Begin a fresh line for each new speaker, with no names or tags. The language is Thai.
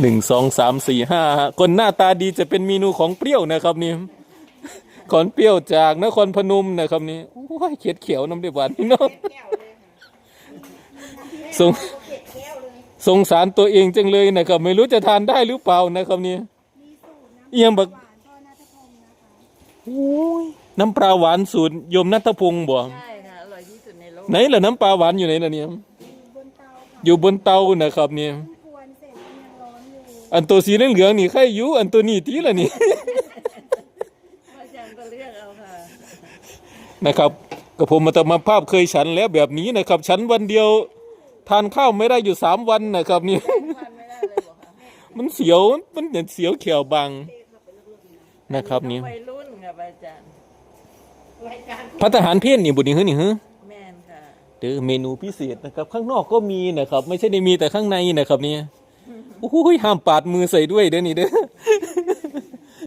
หนึ่งสองสามสี่ห้าคนหน้าตาดีจะเป็นเมนูของเปรี้ยวนะครับนี่ของเปรี้ยวจากนครพนมนะครับนี่โอ้ยเขียดเขียวน้ำเดือดหวานพี่น้องสงสงสารตัวเองจังเลยนะครับ ไม่รู้จะทานได้หรือเปล่านะครับนี่เอียงบักโอ้ยน้ำปลาหวานสูตรโยมนัทพงศ์บ่
ใช่ค่ะอร่อยที่สุดในโลก
ไหนล่ะน้ำปลาหวานอยู่ไหนล่ะเนี่ยอยู่บนเตานะครับเนี่ย
ควรเสร็จมันยังร้ อนอยู่
อันตัวสีเหลืองๆนี่ใครอยู่อันตัวนี้ทีละนี่
อาจารย์ก็เลือกเอาค่ะ
นะครับกับผมมาตมาภาพเคยฉันแล้วแบบนี้นะครับ ฉันวันเดียวทานข้าวไม่ได้อยู่สามวันนะครับนี่
ทานไม่ได้เลยบอกค่ะ
มันเสียวมันเหมือนเสียวเขียวบางนะครับนี่
วัยรุ่นค่ะอาจารย์ รายการ
พัฒหารเพศนี่บุญนี่ฮึนี่ฮึ
แมนค่ะ
เด้อเมนูพิเศษนะครับ ข้างนอกก็มีนะครับ ไม่ใช่ได้มีแต่ข้างในนะครับนี่โอุ้ยห้ามปาดมือใส่ด้วยเด้อนี่เด้อ